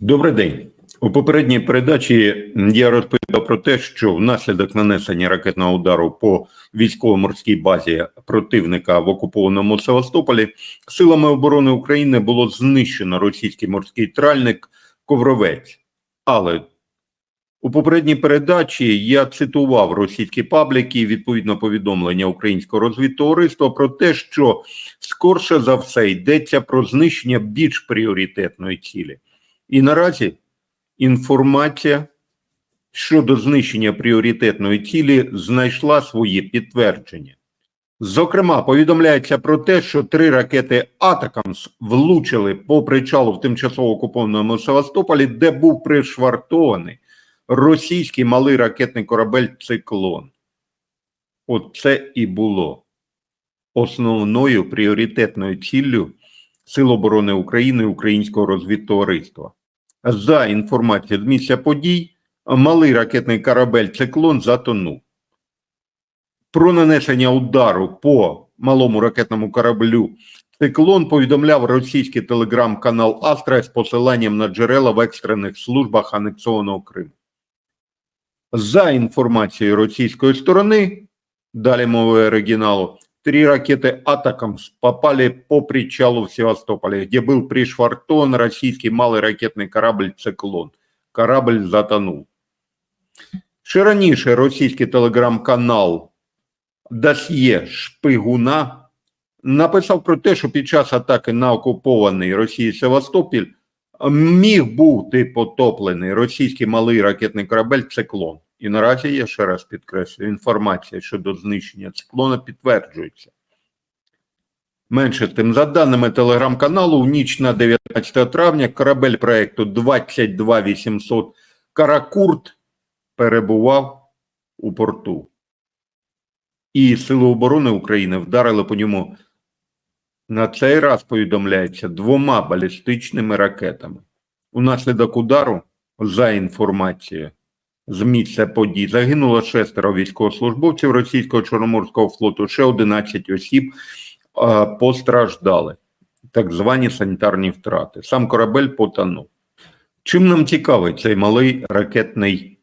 Добрий день. У попередній передачі я розповідав про те, що внаслідок нанесення ракетного удару по військово-морській базі противника в окупованому Севастополі силами оборони України було знищено російський морський тральник Ковровець. Але у попередній передачі я цитував російські пабліки відповідно повідомлення українського розвідтовариства про те, що скорше за все йдеться про знищення більш пріоритетної цілі. І наразі інформація щодо знищення пріоритетної цілі знайшла своє підтвердження. Зокрема, повідомляється про те, що три ракети Атакамс влучили по причалу в тимчасово окупованому Севастополі, де був пришвартований російський малий ракетний корабель Циклон. От це і було основною пріоритетною ціллю Сил оборони України і Українського розвідтовариства. За інформацією з місця подій, малий ракетний корабель Циклон затонув. Про нанесення удару по малому ракетному кораблю Циклон повідомляв російський телеграм-канал Астра з посиланням на джерела в екстрених службах анексованого Криму. За інформацією російської сторони, далі мовою оригіналу, три ракеты «Атакамс» попали по причалу в Севастополе, где был пришвартован российский малый ракетный корабль «Циклон». Корабль затонув. Ще раніше російський телеграм-канал Досьє Шпигуна написав про те, що під час атаки на окупований Росією Севастополь міг бути потоплений російський малий ракетний корабель «Циклон». І наразі я ще раз підкреслюю, інформація щодо знищення циклона підтверджується. Менше тим, за даними телеграм-каналу, у ніч на 19 травня корабель проєкту 22800 Каракурт перебував у порту. І Сили оборони України вдарили по ньому на цей раз повідомляється двома балістичними ракетами. Унаслідок удару, за інформацією, з місця подій загинуло шестеро військовослужбовців російського Чорноморського флоту, ще 11 осіб постраждали, так звані санітарні втрати. Сам корабель потонув. Чим нам цікавий цей малий ракетний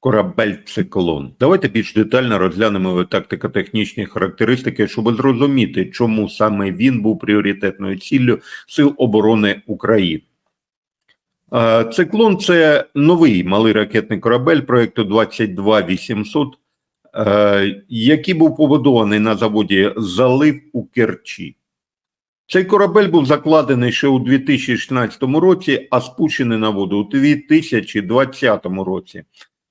корабель циклон? Давайте більш детально розглянемо тактико-технічні характеристики, щоб зрозуміти, чому саме він був пріоритетною ціллю Сил оборони України. Е, Циклон це новий малий ракетний корабель проєкту 22800, е, який був побудований на заводі Залив у Керчі. Цей корабель був закладений ще у 2016 році, а спущений на воду у 2020 році.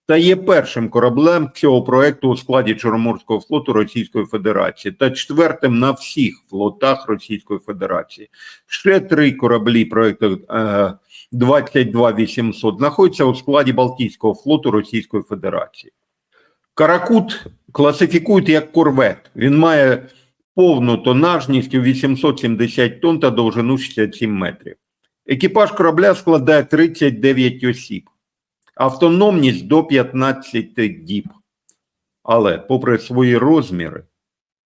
Та є першим кораблем цього проекту у складі Чорноморського флоту Російської Федерації та четвертим на всіх флотах Російської Федерації. Ще три кораблі проекту е, 22800 знаходяться у складі Балтійського флоту Російської Федерації. Каракут класифікують як корвет. Він має повну тонажність у 870 тонн та довжину 67 метрів. Екіпаж корабля складає 39 осіб, автономність до 15 діб. Але, попри свої розміри,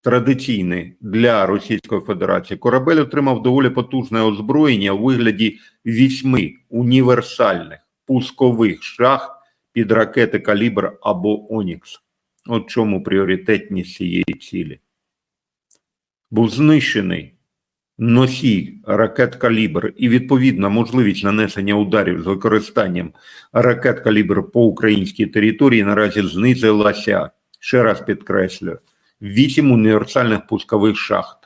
традиційний для Російської Федерації, корабель отримав доволі потужне озброєння у вигляді вісьми універсальних пускових шахт під ракети Калібр або Онікс. От чому пріоритетність цієї цілі. Був знищений носій ракет Калібр і відповідна можливість нанесення ударів з використанням ракет Калібр по українській території наразі знизилася. Ще раз підкреслюю, вісім універсальних пускових шахт.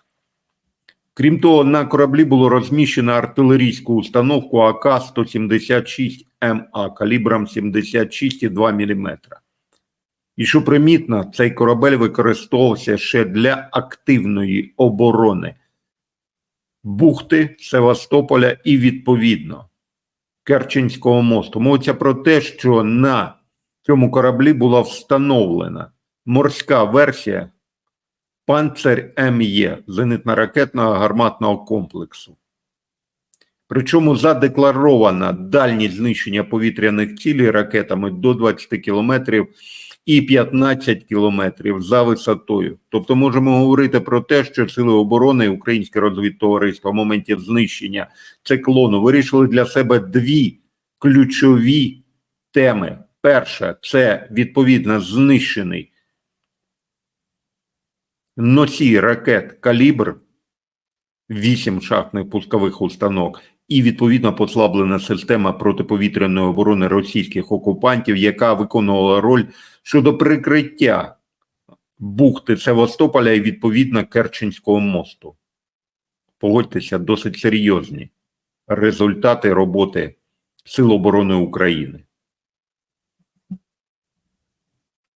Крім того, на кораблі було розміщено артилерійську установку АК-176МА калібром 76,2 мм. І що примітно, цей корабель використовувався ще для активної оборони бухти Севастополя і відповідно Керченського мосту. Мовиться про те, що на цьому кораблі була встановлена морська версія Панцер МЄ зенитно-ракетного гарматного комплексу. Причому задекларована дальність знищення повітряних цілей ракетами до 20 кілометрів і 15 кілометрів за висотою. Тобто можемо говорити про те, що Сили оборони Українське розвідтовариство в моменті знищення циклону вирішили для себе дві ключові теми. Перша це відповідно знищений носій ракет калібр, 8 шахтних пускових установок, і відповідно послаблена система протиповітряної оборони російських окупантів, яка виконувала роль щодо прикриття бухти Севастополя і відповідно Керченського мосту. Погодьтеся, досить серйозні результати роботи Сил оборони України.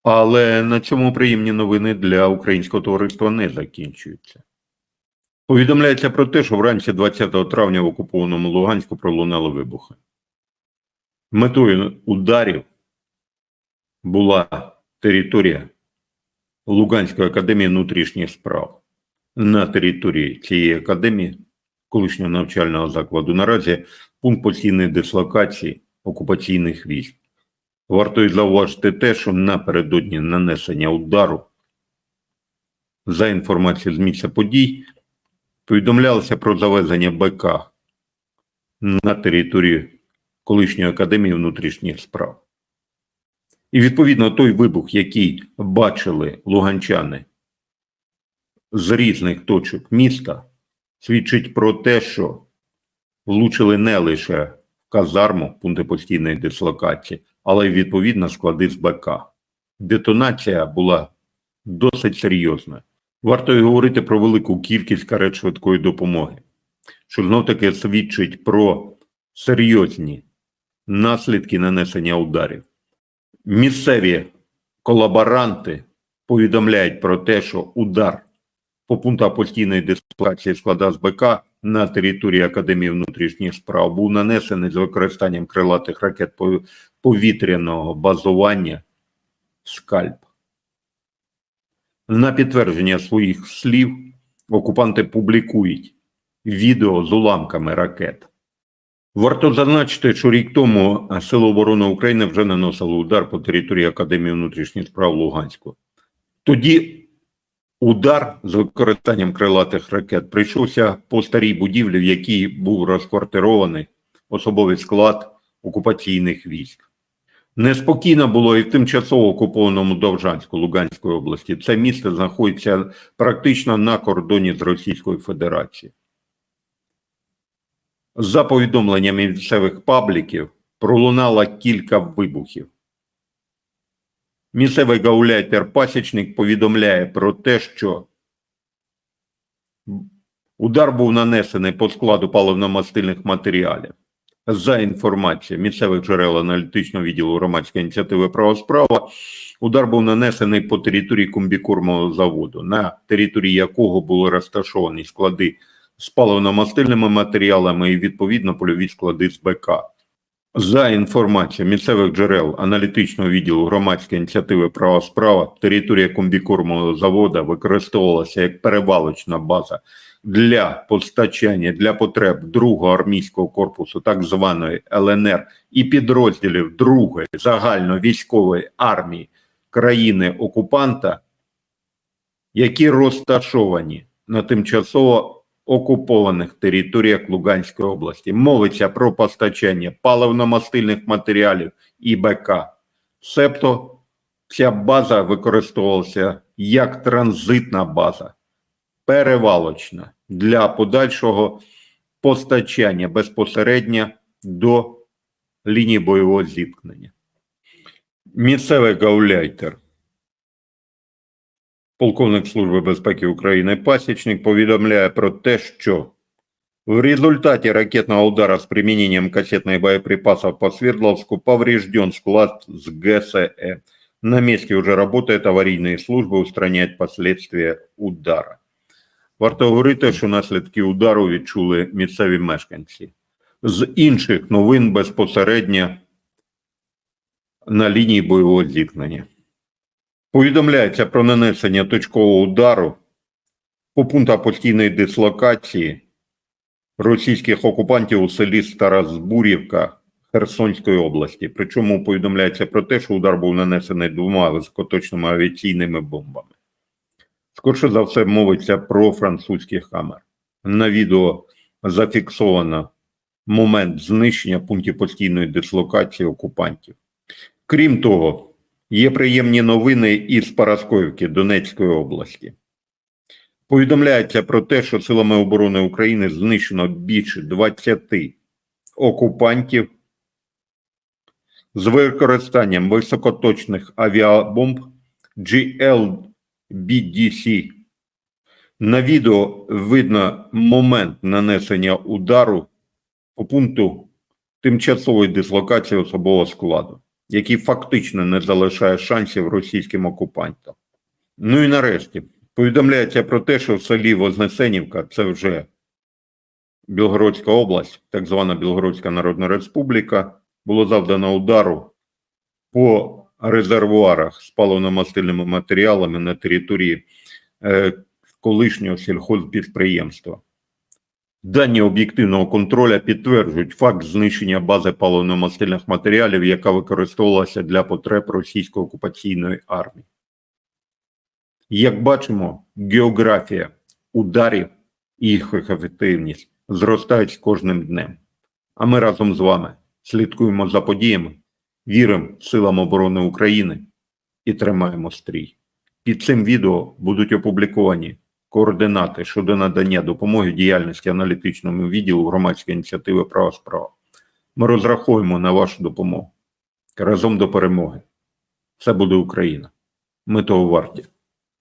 Але на цьому приємні новини для українського товариства не закінчуються. Повідомляється про те, що вранці 20 травня в окупованому Луганську пролунали вибухи. Метою ударів була територія Луганської академії внутрішніх справ. На території цієї академії, колишнього навчального закладу, наразі пункт постійної дислокації окупаційних військ. Варто й зауважити те, що напередодні нанесення удару, за інформацією з місця подій, повідомлялося про завезення БК на територію колишньої академії внутрішніх справ. І відповідно той вибух, який бачили луганчани з різних точок міста, свідчить про те, що влучили не лише в казарму пункти постійної дислокації, але й відповідно склади з БК. Детонація була досить серйозною. Варто й говорити про велику кількість карет швидкої допомоги, що знов таки свідчить про серйозні наслідки нанесення ударів. Місцеві колаборанти повідомляють про те, що удар по пунктах постійної дислокації склада з БК на території Академії внутрішніх справ був нанесений з використанням крилатих ракет повітряного базування скальп. На підтвердження своїх слів окупанти публікують відео з уламками ракет. Варто зазначити, що рік тому Сили оборони України вже наносили удар по території Академії внутрішніх справ Луганську. Тоді удар з використанням крилатих ракет прийшовся по старій будівлі, в якій був розквартирований особовий склад окупаційних військ. Неспокійно було і в тимчасово окупованому Довжанську Луганської області. Це місто знаходиться практично на кордоні з Російською Федерацією. За повідомленнями місцевих пабліків пролунало кілька вибухів. Місцевий гауляйтер пасічник повідомляє про те, що удар був нанесений по складу паливно-мастильних матеріалів. За інформацією місцевих джерел аналітичного відділу громадської ініціативи «Права справа», удар був нанесений по території комбікормового заводу, на території якого були розташовані склади з паливно-мастильними матеріалами і відповідно польові склади з БК. За інформацією місцевих джерел аналітичного відділу громадської ініціативи «Права справа», територія комбікормового заводу використовувалася як перевалочна база для постачання для потреб другого армійського корпусу, так званої ЛНР, і підрозділів другої загальновійськової армії країни окупанта, які розташовані на тимчасово окупованих територіях Луганської області. Мовиться про постачання паливно-мастильних матеріалів і БК. Себто ця база використовувалася як транзитна база, перевалочна для подальшого постачання безпосередньо до лінії бойового зіткнення. Місцевий гауляйтер полковник Служби безпеки України Пасічник повідомляє про те, що в результате ракетного удара с применением кассетных боеприпасов по Свердловску поврежден склад с ГСЭ. На месте уже работают аварийные службы устранять последствия удара. Варто говорити, що наслідки удару відчули місцеві мешканці. З інших новин безпосередньо на лінії бойового зіткнення. Повідомляється про нанесення точкового удару по пунктах постійної дислокації російських окупантів у селі Старозбурівка Херсонської області. Причому повідомляється про те, що удар був нанесений двома високоточними авіаційними бомбами. Скорше за все мовиться про французький хамер. На відео зафіксовано момент знищення пунктів постійної дислокації окупантів. Крім того, є приємні новини із Параскоївки Донецької області. Повідомляється про те, що силами оборони України знищено більше 20 окупантів з використанням високоточних авіабомб GLBDC. На відео видно момент нанесення удару по пункту тимчасової дислокації особового складу, який фактично не залишає шансів російським окупантам. Ну і нарешті повідомляється про те, що в селі Вознесенівка, це вже Білгородська область, так звана Білгородська Народна Республіка, було завдано удару по резервуарах з паливно-мастильними матеріалами на території е, колишнього сільхозпідприємства. Дані об'єктивного контроля підтверджують факт знищення бази паливно-мастильних матеріалів, яка використовувалася для потреб російської окупаційної армії. Як бачимо, географія ударів і їх ефективність зростають з кожним днем. А ми разом з вами слідкуємо за подіями, віримо силам оборони України і тримаємо стрій. Під цим відео будуть опубліковані координати щодо надання допомоги діяльності аналітичному відділу громадської ініціативи Права справа. Ми розраховуємо на вашу допомогу. Разом до перемоги. Це буде Україна. Ми того варті.